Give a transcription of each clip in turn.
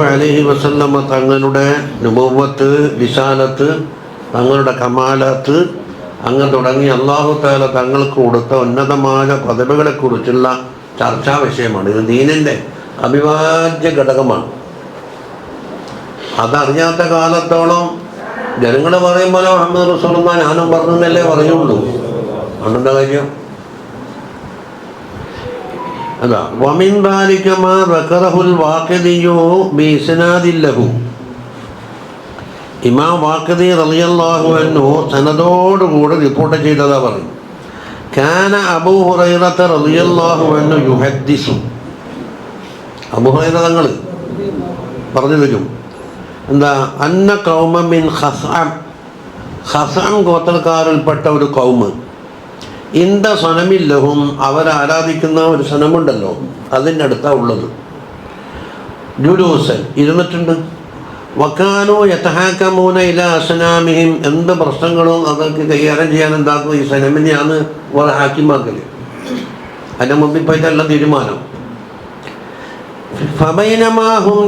അലഹി വസല്ലമ്മ തങ്ങളുടെ നുബവത്ത് വിശാലത്ത് തങ്ങളുടെ കമാലത്ത് അങ്ങ് തുടങ്ങി അള്ളാഹു താല തങ്ങൾക്ക് കൊടുത്ത ഉന്നതമായ പദവികളെക്കുറിച്ചുള്ള ചർച്ചാ വിഷയമാണ്. ഇത് ദീനിന്റെ അവിഭാജ്യ ഘടകമാണ്. അതറിയാത്ത കാലത്തോളം ജനങ്ങൾ പറയുമ്പോൾ മുഹമ്മദ് റസൂൽ ഞാനും പറഞ്ഞെന്നല്ലേ പറയുള്ളൂ. അന്നെന്താ കാര്യം? അതാ ബിസ്നാദില്ലഹു ഇമാം റളിയല്ലാഹു അൻഹു റിപ്പോർട്ട് ചെയ്തതാ പറയും. കാന അബൂ ഹുറൈറത്ത് റളിയല്ലാഹു അൻഹു യുഹദ്ദിസു. അബൂ ഹുറൈറ തങ്ങൾ പറഞ്ഞു തരും. എന്താ അന്ന കൗമ മിൻ ഖസ്അം. ഖസ്അം ഗോത്രക്കാരിൽപ്പെട്ട ഒരു കൗമ്. ഇന്ത സനമില്ലഹും അവരാരാധിക്കുന്ന ഒരു സനമുണ്ടല്ലോ അടുത്താണ് ഉള്ളത്. ജുലൂസൻ ഇരുന്നിട്ടുണ്ട് വക്കാനോ യഥഹാക്കമൂന ഇല അസനാമിഹിം എന്ത് പ്രശ്നങ്ങളും അവർക്ക് കൈകാര്യം ചെയ്യാൻ എന്താക്കും ഈ സനമിനെയാണ് അവർ ഹാക്കിമാക്കൽ അതിന്റെ മുമ്പിൽ പോയിട്ടല്ല തീരുമാനം. ഫബൈനമാഹും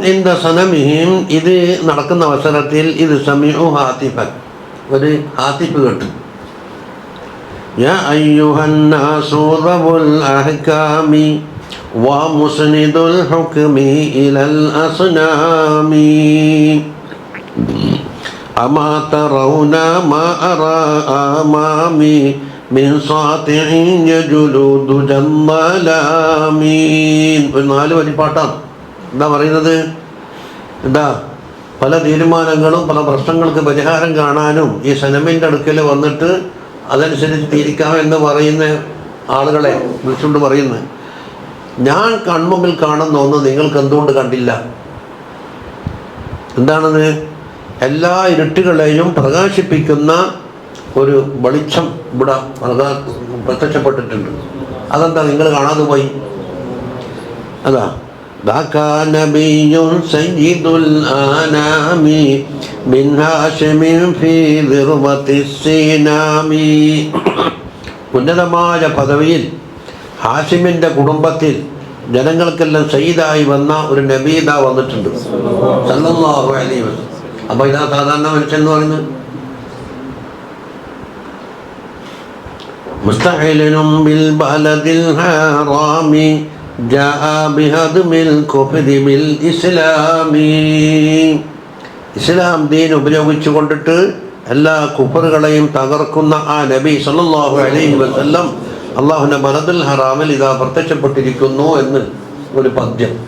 സനമിഹിം ഇത് നടക്കുന്ന അവസരത്തിൽ ഇത് സമീഹു ഹാത്തിഫൻ ഒരു ഹാത്തിഫ് കേട്ടു. يا أيها الناس ذوو الأحكام ومسند الحكم إلى الأصنام أما ترون ما أرى أمامي من ساطع يجلود جمالامين ഒരു നാല് വരിപ്പാട്ടാണ് എന്താ പറയുന്നത് എന്താ പല തീരുമാനങ്ങളും പല പ്രശ്നങ്ങൾക്ക് പരിഹാരം കാണാനും ഈ സനമിൻ്റെ അടുക്കൽ വന്നിട്ട് അതനുസരിച്ച് തിരിക്കാം എന്ന് പറയുന്ന ആളുകളെ വിളിച്ചുകൊണ്ട് പറയുന്നത് ഞാൻ കൺമുമ്പിൽ കാണുന്ന ഒന്ന് നിങ്ങൾക്ക് എന്തുകൊണ്ട് കണ്ടില്ല? എന്താണത്? എല്ലാ ഇരുട്ടുകളെയും പ്രകാശിപ്പിക്കുന്ന ഒരു വെളിച്ചം ഇവിടെ പ്രത്യക്ഷപ്പെട്ടിട്ടുണ്ട്. അതെന്താ നിങ്ങൾ കാണാതെ പോയി? അതാ. ذاك نبي سيد الأنام من هاشم في ذروة السينام ഉന്നതമായ പദവിയിൽ ഹാഷിമിൻ്റെ കുടുംബത്തിൽ ജനങ്ങൾക്കെല്ലാം സയ്യിദായി വന്ന ഒരു നബീദ വന്നിട്ടുണ്ട് സല്ലല്ലാഹു അലൈഹി വസല്ലം അപ്പോൾ ഇതാ സാധാരണ മനുഷ്യൻ എന്ന് പറയുന്നത് مستحيل بالبلد الحرام جاء بهدم الكفر بالإسلام ഇസ്ലാം ദീൻ ഉപയോഗിച്ചു കൊണ്ടിട്ട് എല്ലാ കുഫറുകളെയും തകർക്കുന്ന ആ നബി സല്ലല്ലാഹു അലൈഹി വസ്ല്ലം അള്ളാഹുവിന്റെ ബലദുൽ ഹറാമിൽ ഇതാ പ്രത്യക്ഷപ്പെട്ടിരിക്കുന്നു എന്ന് ഒരു പദ്യം.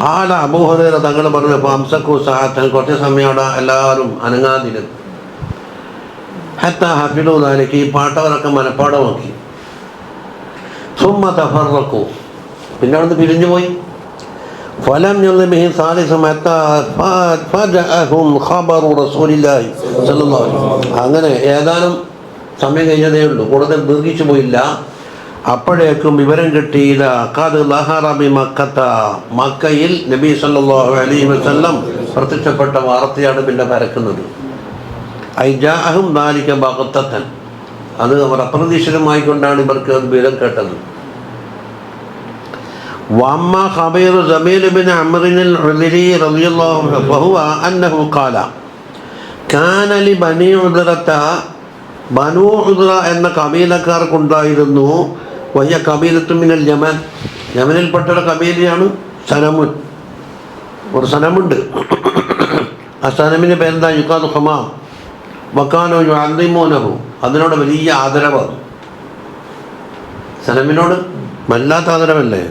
കാല അബൂഹുറ തങ്ങൾ പറഞ്ഞു അംസക്കു സാഹത്തൻ കുറച്ച് സമയം അവിടെ എല്ലാവരും അനങ്ങാതിരുന്നു. ഹത്ത ഹഫിലു ദാലിക്ക് ഈ പാട്ടവരൊക്കെ മനപ്പാടമാക്കി. സുമ്മ പിന്നെ അവിടുന്ന് പിരിഞ്ഞു പോയി. അങ്ങനെ ഏതാനും സമയം കഴിഞ്ഞതേ ഉള്ളൂ. കൂടുതൽ ദീർഘിച്ചു പോയില്ല. അപ്പോഴേക്കും വിവരം കിട്ടിയിൽ മക്കയിൽ നബി സല്ലാഹു അലൈഹി വസല്ലം പ്രത്യക്ഷപ്പെട്ട വാർത്തയാണ് പിന്നെ പരക്കുന്നത്. അത് അവർ അപ്രതീക്ഷിതമായിക്കൊണ്ടാണ് ഇവർക്ക് വിവരം കേട്ടത്. വമ്മ ഖബീർ ജമീൽ ബിൻ അമ്രിൻ العذري رضي الله عنه فهو أنه قال كان لبني عذرة ബനു ഉദ്ര എന്ന കബീലക്കാർക്കുണ്ടായിരുന്നു വയ്യ കബീലത്തു മിനൽ യമൻ യമനിൽപ്പെട്ട ഒരു കബീലയാണ് സനമുൻ ഒരു സനമുണ്ട് ആ സനമിൻ്റെ പേരെന്താ യുക്കാദ് ഹമാം വക്കാനോ യുഅദ്ദിമൂനഹു അതിനോട് വലിയ ആദരവാണ് സനമിനോട് വല്ലാത്ത ആദരവല്ലേ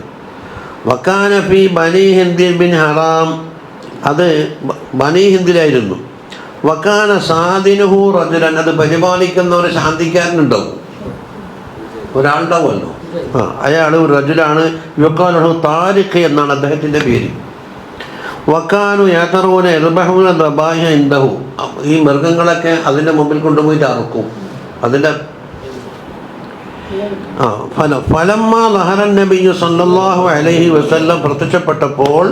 വക്കാന ഫി ബനി ഹിന്ദിൻ ബിൻ ഹറാം. അത് ബനി ഹിന്ദിലായിരുന്നു. വക്കാന സാദിനുഹു റജുലൻ അത് പരിപാലിക്കുന്ന ഒരു ശാന്തിക്കാരനുണ്ടാവും. ഒരാളുണ്ടാവുമല്ലോ. ആ അയാൾ ഒരു റജുലാണ്. യുക്കാനുഹു താരിഖ് എന്നാണ് അദ്ദേഹത്തിന്റെ പേര്. വക്കാനു യാത്രൂന എർബഹൂന ദബാഹ ഇന്തഹു ഈ മൃഗങ്ങളൊക്കെ അതിന്റെ മുമ്പിൽ കൊണ്ടുപോയിട്ട് അറുക്കും അതിന്റെ ഫലം ഫലമ്മ നബിയു സല്ലല്ലാഹു അലൈഹി വസല്ലം പ്രത്യക്ഷപ്പെട്ടപ്പോൾ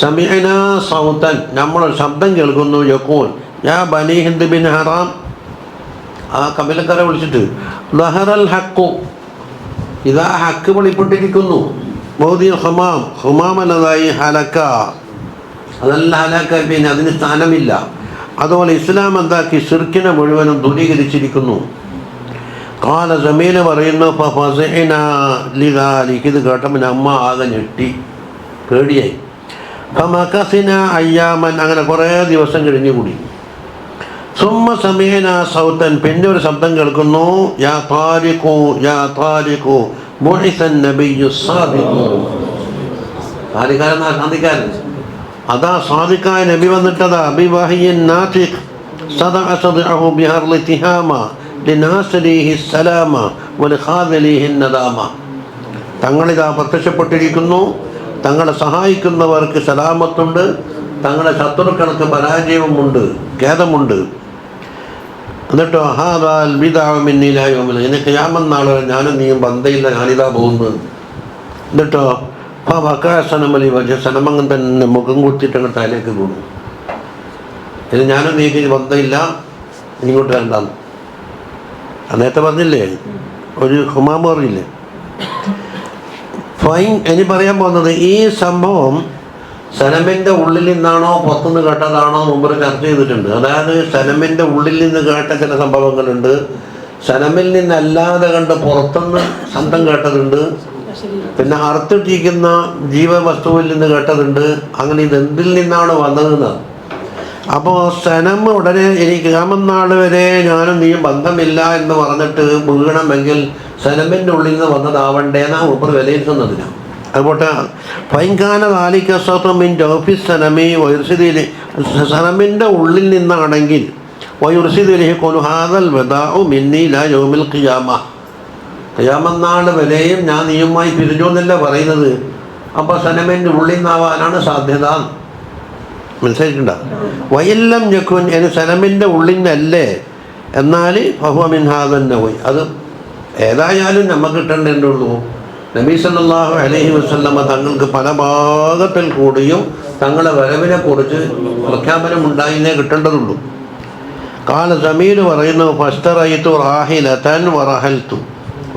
സമീന സൗതൻ നമ്മൾ ശബ്ദം കേൾക്കുന്നു യക്കൂൻ യാ ബനി ഹിന്ദ് ബിൻ ഹറാം. ആ കപിലക്കാരെ വിളിച്ചിട്ട് ലഹറൽ ഹക്കു ഇതാ ഹക്ക് വെളിപ്പെട്ടിരിക്കുന്നു. ബൗദി ഹുമാം ഹുമാം എന്നതായി ഹലക്ക. അതല്ല ഹലക്ക പിന്നെ അതിന് സ്ഥാനമില്ല. അതുപോലെ ഇസ്ലാം എന്താക്കി ഷിർക്കിനെ മുഴുവനും ദൂരീകരിച്ചിരിക്കുന്നു കാല ജമീൽ പറയുന്നു ഇത് കേട്ടപ്പോൾ അമ്മ ആകെ ഞെട്ടി പേടിയായി. ഫമക്കസിന അയ്യാമൻ. അങ്ങനെ കുറേ ദിവസം കഴിഞ്ഞു കൂടി. സുമ്മ സമീന സൗത്തൻ. പിന്നെ ഒരു ശബ്ദം കേൾക്കുന്നു യാ താരിഖു യാ താരിഖു മുഹിസൻ നബിയു സാദിഖു. താരിഖാരൻ സാധിക്കാരൻ അതാ സാദിക്കായ നബി വന്നിട്ടതാ അബിവാഹിയൻ നാസിഖ് സദഅ സദഅഹു ബിഹർളി തിഹാമ. സലാമ തങ്ങളിതാ പ്രത്യക്ഷപ്പെട്ടിരിക്കുന്നു. തങ്ങളെ സഹായിക്കുന്നവർക്ക് സലാമത്തുണ്ട്. തങ്ങളെ ശത്രുക്കൾക്ക് പരാജയവുമുണ്ട്. ഖേദമുണ്ട്. എന്നിട്ടോ ഹാദാൽ ബിദാമിന്നിലായോമില്ല എനിക്ക് യാമെന്നാളെ ഞാനും നീയും ബന്ധയില്ല ഞാനിതാ പോകുന്നത്. എന്നിട്ടോ ആ വക്കാസനമലി വജ സനമംഗം തന്നെ മുഖം കുത്തിയിട്ട് അങ്ങോട്ട് കൂടും. ഇനി ഞാനും നീക്ക് ബന്ധമില്ല ഇങ്ങോട്ട് വേണ്ടാന്ന്. ആ നേരത്തെ പറഞ്ഞില്ലേ ഒരു ഹുമാമ പറഞ്ഞില്ലേ? ഫൈൻ ഇനി പറയാൻ പോകുന്നത് ഈ സംഭവം സനമിന്റെ ഉള്ളിൽ നിന്നാണോ പുറത്തുനിന്ന് കേട്ടതാണോ മുമ്പ് ചർച്ച ചെയ്തിട്ടുണ്ട്. അതായത് സനമിന്റെ ഉള്ളിൽ നിന്ന് കേട്ട ചില സംഭവങ്ങളുണ്ട്. സനമിൽ നിന്നല്ലാതെ കണ്ട് പുറത്തുനിന്ന് ശബ്ദം കേട്ടതുണ്ട്. പിന്നെ അറുത്തിട്ടിരിക്കുന്ന ജീവവസ്തുവിൽ നിന്ന് കേട്ടതുണ്ട്. അങ്ങനെ ഇത് എന്തിൽ നിന്നാണ് വന്നതെന്ന് അപ്പോൾ സ്ഥനം ഉടനെ ഇനി കാമനാൾ വരെ ഞാനും നീയും ബന്ധമില്ല എന്ന് പറഞ്ഞിട്ട് വീണമെങ്കിൽ സനമിന്റെ ഉള്ളിൽ നിന്ന് വന്നതാവണ്ടേന്നാണ് ഉപ്പർ വിലയിരുത്തുന്നതിനാണ് അതുപോട്ടെ പൈങ്കാന താലിക്കസ്വമിന്റെ ഓഫീസ് സനമി വൈർസിതിയിൽ സനമിന്റെ ഉള്ളിൽ നിന്നാണെങ്കിൽ വൈർസിദിലി കൊലുഹാദൽ വെദാഉ മിന്നീല യോമിൽ ഖിയാമ. ഖിയാമനാൾ വരെയും ഞാൻ നീയുമായി പിരിഞ്ഞു എന്നല്ല പറയുന്നത്. അപ്പോൾ സനമിന്റെ ഉള്ളിൽ നിന്നാവാനാണ് സാധ്യത. മനസ്സിലായിട്ടുണ്ടോ? വയല്ലം ഞെക്കുൻ എന്ന് സലമിന്റെ ഉള്ളിൽ നിന്നല്ലേ എന്നാൽ ഫഹുമിൻഹാദന്നെ പോയി അത് ഏതായാലും നമുക്ക് കിട്ടേണ്ടതുള്ളൂ നബീ സല്ലല്ലാഹു അലഹി വസല്ലമ തങ്ങൾക്ക് പല ഭാഗത്തിൽ കൂടിയും തങ്ങളെ വരവിനെ കുറിച്ച് പ്രഖ്യാപനം ഉണ്ടായിന്നേ കിട്ടേണ്ടതുള്ളൂ. കാല സമീർ പറയുന്നു ഫസ്റ്ററയിത്തു റാഹിലത്തൻ വറഹൽത്തു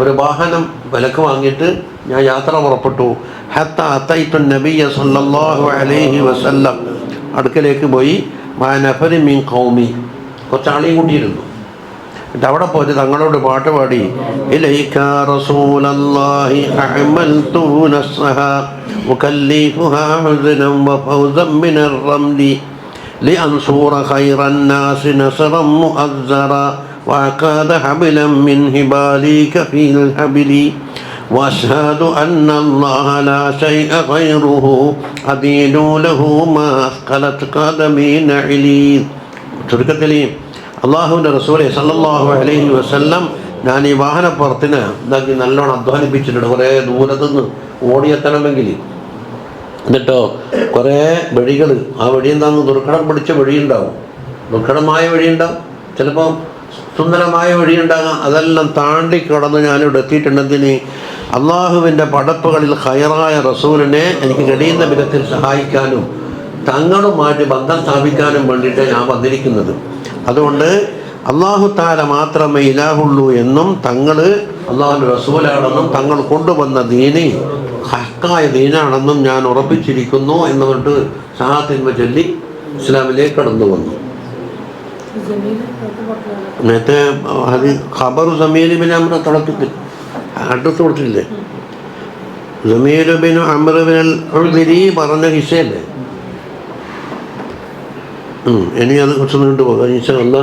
ഒരു വാഹനം വിലക്ക് വാങ്ങിയിട്ട് ഞാൻ യാത്ര പുറപ്പെട്ടു. ഹത്ത അത്തൈത്തു നബിയ സല്ലല്ലാഹു അലഹി വസല്ലം. അടുക്കലേക്ക് പോയി മാനഫരി മീൻ കൗമി കുറച്ച് ആളെയും കൂട്ടിയിരുന്നു എന്നിട്ട് അവിടെ പോയിട്ട് തങ്ങളോട് പാട്ട് പാടി ഇലൈക റസൂലല്ലാഹി അഹ്മൽതു നസ്ഹ മുകല്ലിഫുഹാ ഹുസ്നം വഫൗസൻ മിനർ റംലി لأنصر خير الناس نصرا مؤزرا وأكاد حبلا من هباليك في الحبل وأشهد أن الله لا شيء غيره أدين له ما أثقلت قدمي نعلي ചുരുക്കത്തിൽ അള്ളാഹുവിൻ്റെ റസൂലെ സല്ലല്ലാഹു അലൈഹി വസല്ലം ഞാൻ ഈ വാഹനപ്പുറത്തിന് ഇതാക്കി നല്ലോണം അധ്വാനിപ്പിച്ചിട്ടുണ്ട് കുറേ ദൂരത്തുനിന്ന് ഓടിയെത്തണമെങ്കിൽ എന്നിട്ടോ കുറേ വഴികൾ ആ വഴി എന്താന്ന് ദുർഘടം പിടിച്ച വഴിയുണ്ടാവും ദുർഘടമായ വഴിയുണ്ടാവും ചിലപ്പോൾ സുന്ദരമായ വഴിയുണ്ടാകാം അതെല്ലാം താണ്ടി കടന്ന് ഞാനിവിടെ എത്തിയിട്ടുണ്ടെങ്കിൽ അള്ളാഹുവിന്റെ പടപ്പുകളിൽ ഹയറായ റസൂലിനെ എനിക്ക് കഴിയുന്ന വിധത്തിൽ സഹായിക്കാനും തങ്ങളുമായിട്ട് ബന്ധം സ്ഥാപിക്കാനും വേണ്ടിയിട്ട് ഞാൻ വന്നിരിക്കുന്നത്. അതുകൊണ്ട് അള്ളാഹു താല മാത്രമേ ഇലാഹുള്ളൂ എന്നും തങ്ങൾ അള്ളാഹുന്റെ റസൂലാണെന്നും തങ്ങൾ കൊണ്ടുവന്ന ദീനി ഹക്കായ ദീനാണെന്നും ഞാൻ ഉറപ്പിച്ചിരിക്കുന്നു എന്ന് പറഞ്ഞിട്ട് ഷഹാത്തിന്മ ചൊല്ലി ഇസ്ലാമിലേക്ക് കടന്നു വന്നു. നേരത്തെ ഖബർ നമ്മുടെ അമ്ര തുടക്കത്തിൽ അഡ്രസ് കൊടുത്തില്ലേ ജമീലുബിന് അമ്രബിനൽ പറഞ്ഞ ഹിസയല്ലേ ഇനി അത് കുറച്ച് നീണ്ടു പോകാം. ഹിസ അല്ല.